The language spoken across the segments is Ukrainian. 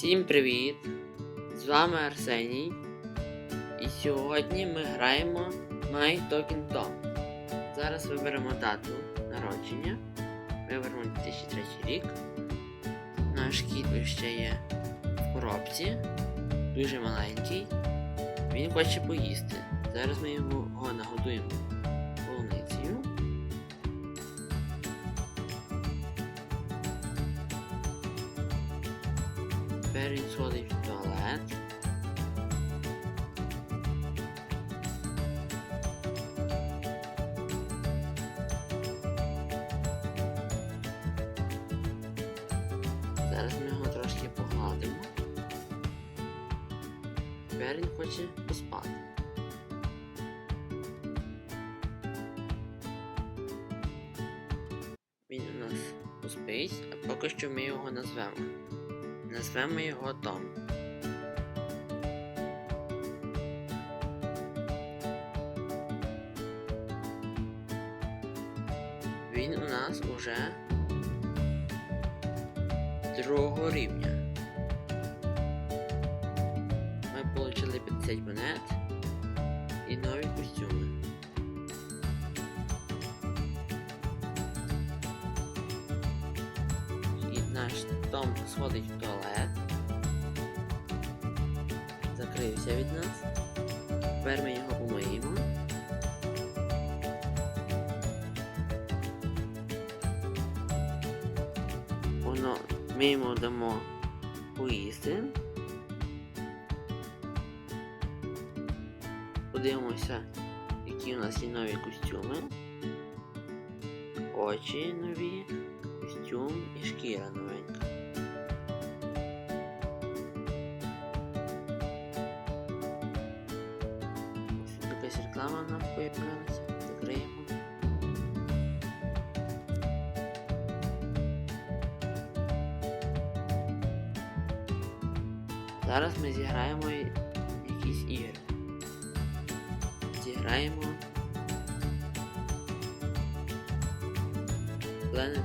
Всім привіт! З вами Арсеній. І сьогодні ми граємо My Talking Tom. Зараз виберемо дату народження. Виберемо 2003 рік. Наш кіт ще є в коробці. Дуже маленький. Він хоче поїсти. Зараз ми його нагодуємо Тепер він сходить в туалет. Зараз ми його трошки погладимо. Тепер він хоче поспати. Він у нас поспить, а поки що ми його назвемо. Назвемо його Том. Він у нас уже другого рівня. Ми отримали 50 монет і нові костюми. Сходить в туалет. Закрився від нас. Тепер ми його помиємо. Воно ми йому дамо поїсти. Подивимося, які у нас є нові костюми. Очі нові, костюм і шкіра новенька. Зараз ми зіграємо якісь ігри. Зіграємо Planet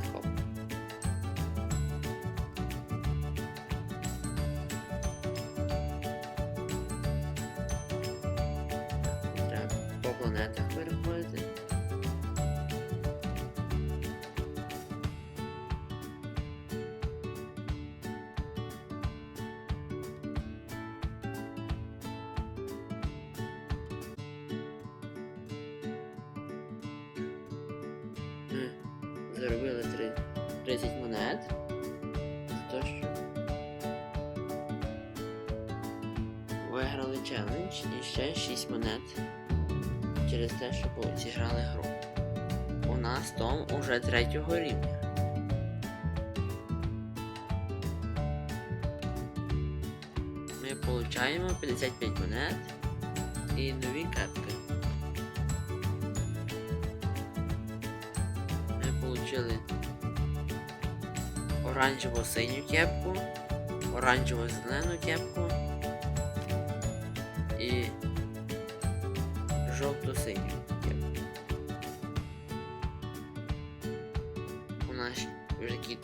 заробили три- 30 монет. Те, що виграли челендж і ще 6 монет через те, що зіграли гру. У нас Том уже третього рівня. Ми получаємо 55 монет і нові кепки. Отримали оранжево-синю кепку, оранжево-зелену кепку і жовто-синю кепку. У нас вже кіт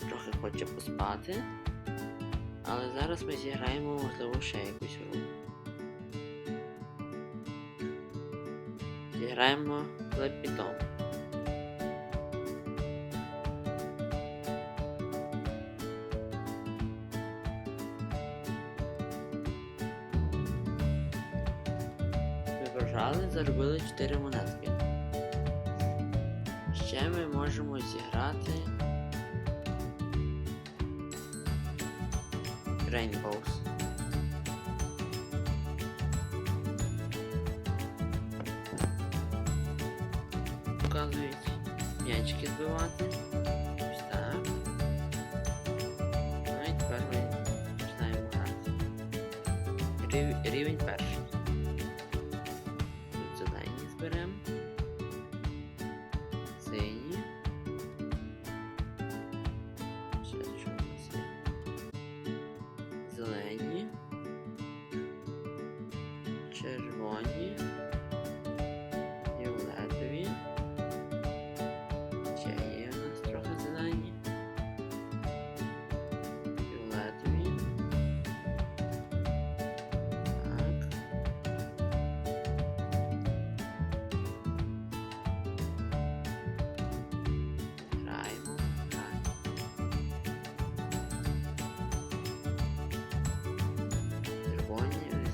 трохи хоче поспати, але зараз ми зіграємо можливо ще якусь гру. Зіграємо лепітом. Заробили 4 монетки. Ще ми можемо зіграти Rainbows. Показують м'ячики збивати. Ну і тепер ми починаємо. Рівень перший.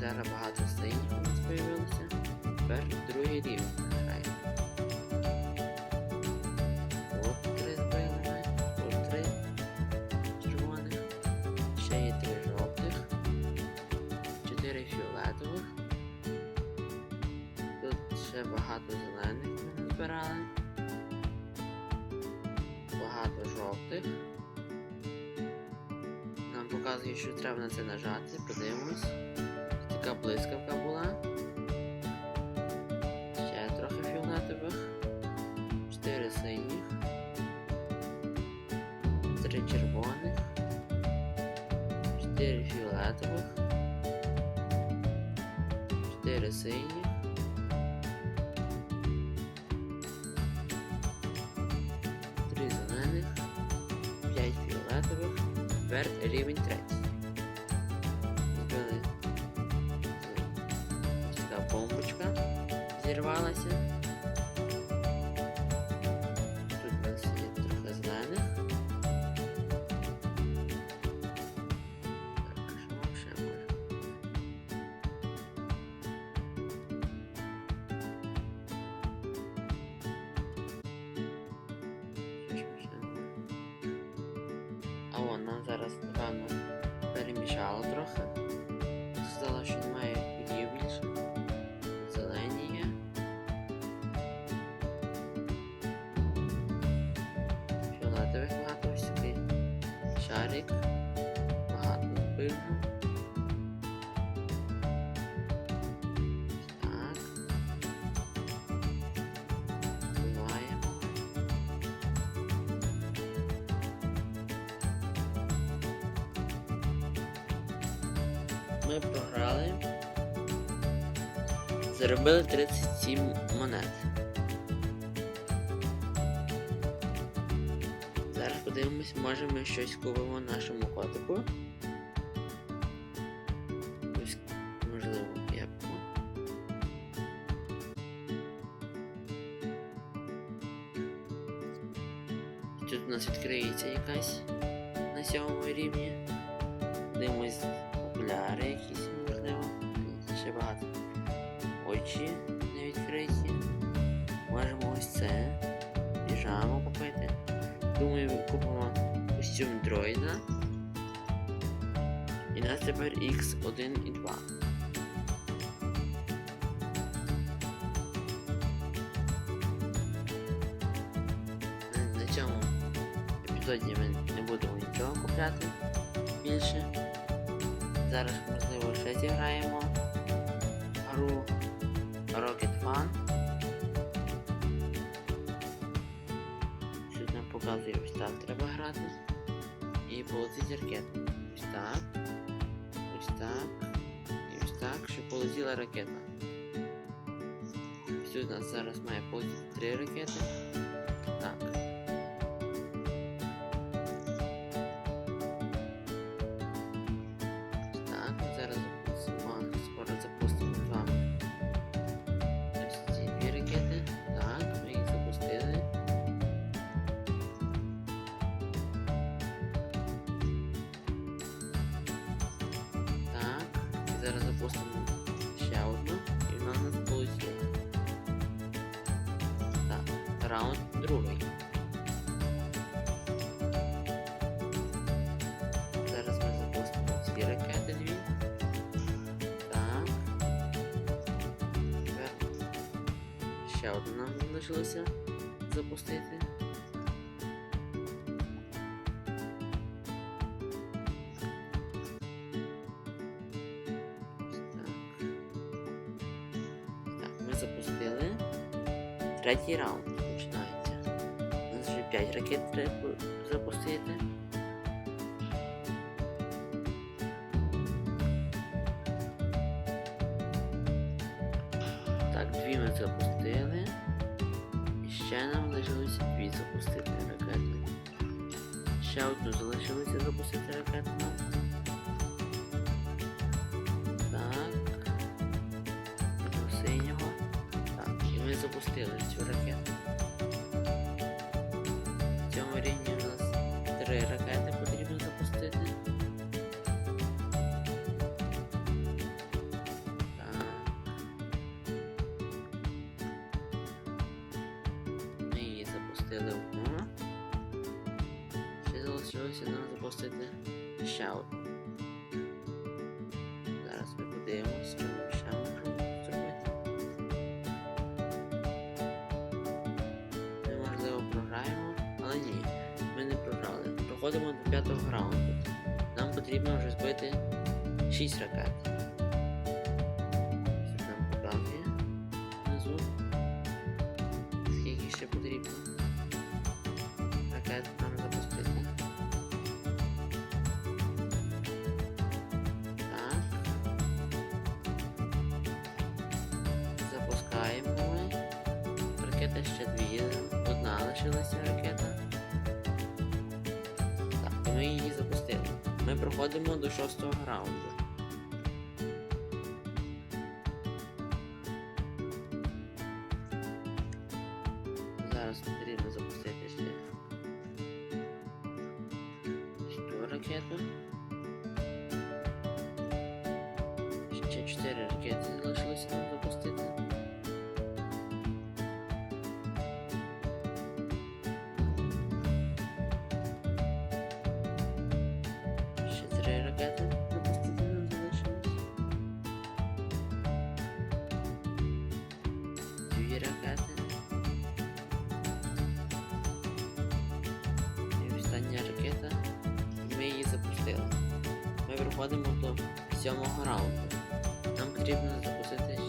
Вже багато синіх у нас появилося. Тепер другий рівень граємо. От три збили ми, от три червоних, ще є три жовтих, чотири фіолетових. Тут ще багато зелених ми назбирали. Багато жовтих. Нам показує, що треба на це нажати, подивимось. Блискавка була. Ще трохи фіолетових. Чотири синіх. Три червоних. Чотири фіолетових. Чотири синіх. Три зелених. П'ять фіолетових. Тепер рівень третій. 心。Шарик. Багато пильну. Так. Збиваємо. Ми програли. Заробили 37 монет. Подивимось, може ми щось купимо нашому котику. Ось, можливо, кепку. Тут у нас відкриється якась на сьомому рівні. Дивимось окуляри якісь, можливо. Ще багато. Очі не відкриті. Можемо ось це. Думаю, купимо костюм дроїда. І нас тепер X1 і 2. На цьому епізоді ми не будемо нічого купляти більше. Зараз, можливо, ще зіграємо гру Rocket Fun. Тут нам показує ось так треба грати. І полетить ракета. Ось так. Ось так. І ось так, щоб полетіла ракета. Ось тут у нас зараз має полетіти три ракети. Зараз запустимо ще одну, і в нас полетіла. Так, раунд другий. Зараз ми запустимо ці ракети дві. Так. Ще одну нам залишилося запустити. Третій раунд починається. У вже 5 ракет треба запустити. Так, дві ми запустили. І ще нам лишилося дві запустити ракети. Ще одну залишилося запустити ракету запустили цю ракету. В цьому рівні у нас три ракети потрібно запустити. Ми її запустили в Ще залишилося нам запустити ще одну. Програли. До п'ятого раунду. Нам потрібно вже збити 6 ракет. Ось Нам показує внизу. Скільки ще потрібно ракет нам запустити. Запускаємо ми. Ракети ще дві. Одна лишилася ракета. Проходимо до шостого раунду. Зараз потрібно запустити ще цю ракету. Ще 4 ракети залишилося нам запустити. Остання ракета. І ми її запустили. Ми проходимо до сьомого раунду. Нам потрібно запустити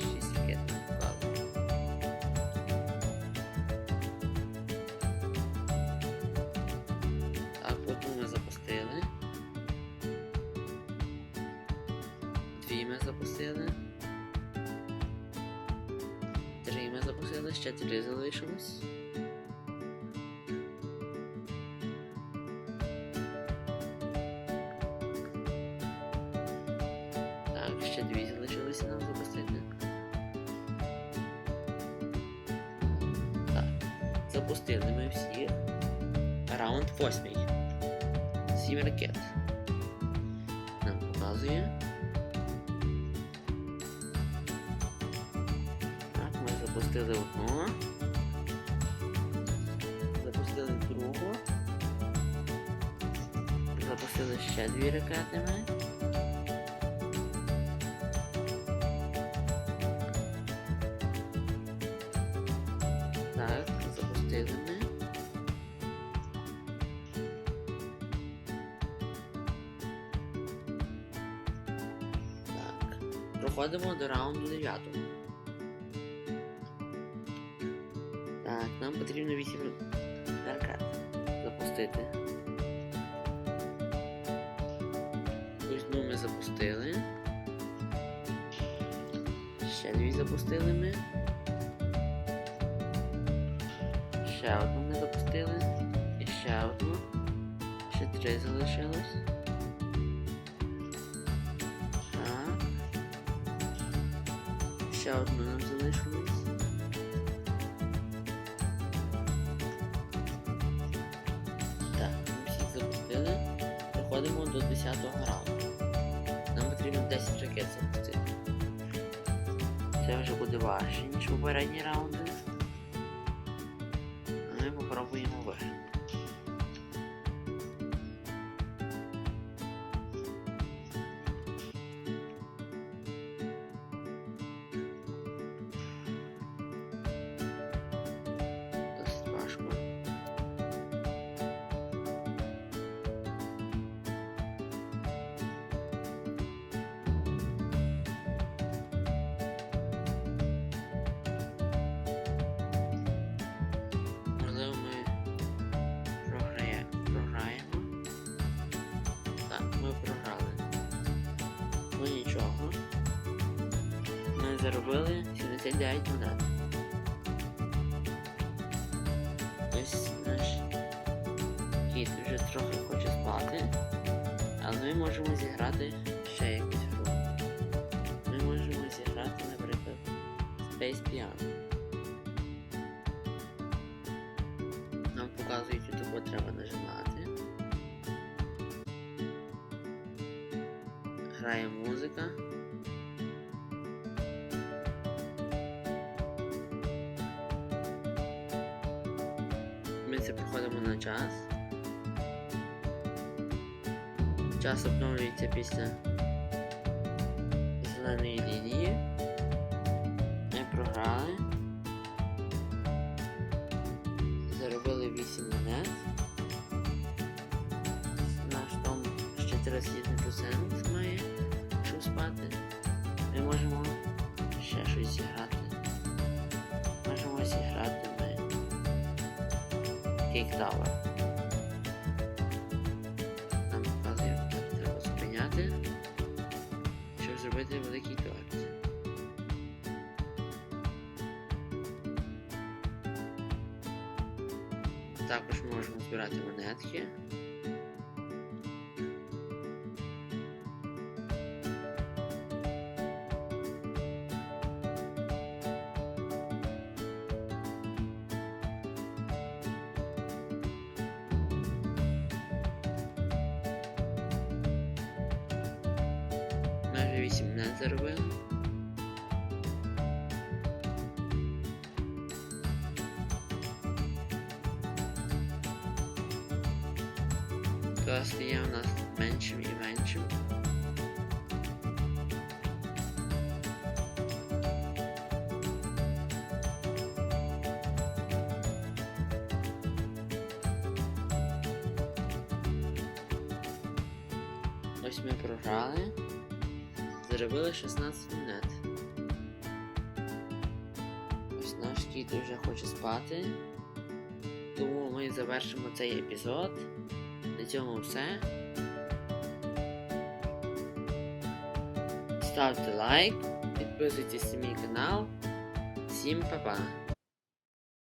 ще дві залишилися нам запустити. Так, запустили ми всіх. Раунд восьмий. Сім ракет. Нам показує. Так, ми запустили одну. Запустили другу. Запустили ще дві ракети ми. Проходимо до раунду 9. Так, нам потрібно 8 ракет запустити. Одну ми запустили. Ще дві запустили ми. Ще одну ми запустили. І ще одну. Ще три залишилось. Ще одну нам. Так, ми всіх запустили. Приходимо до 10-го раунду. Нам потрібно 10 ракет запустити. Це вже буде важче, ніж попередні раунди. Програли. Ну нічого. Ми заробили 79 монет. Ось наш кіт вже трохи хоче спати, але ми можемо зіграти ще якусь гру. Ми можемо зіграти, наприклад, Space Piano. Грає музика. Ми це проходимо на час. Час обновлюється після зіграти. Можемо зіграти ми Cake Tower. Нам показує, як треба зупиняти, щоб зробити великий торт. Також можемо збирати монетки. Ми вже 8 монет заробили. То стає у нас меншим і меншим. Ось ми програли. Заробили 16 монет. Ось наш кіт вже хоче спати. Тому ми завершимо цей епізод. На цьому все. Ставте лайк, підписуйтесь на мій канал. Всім па-па!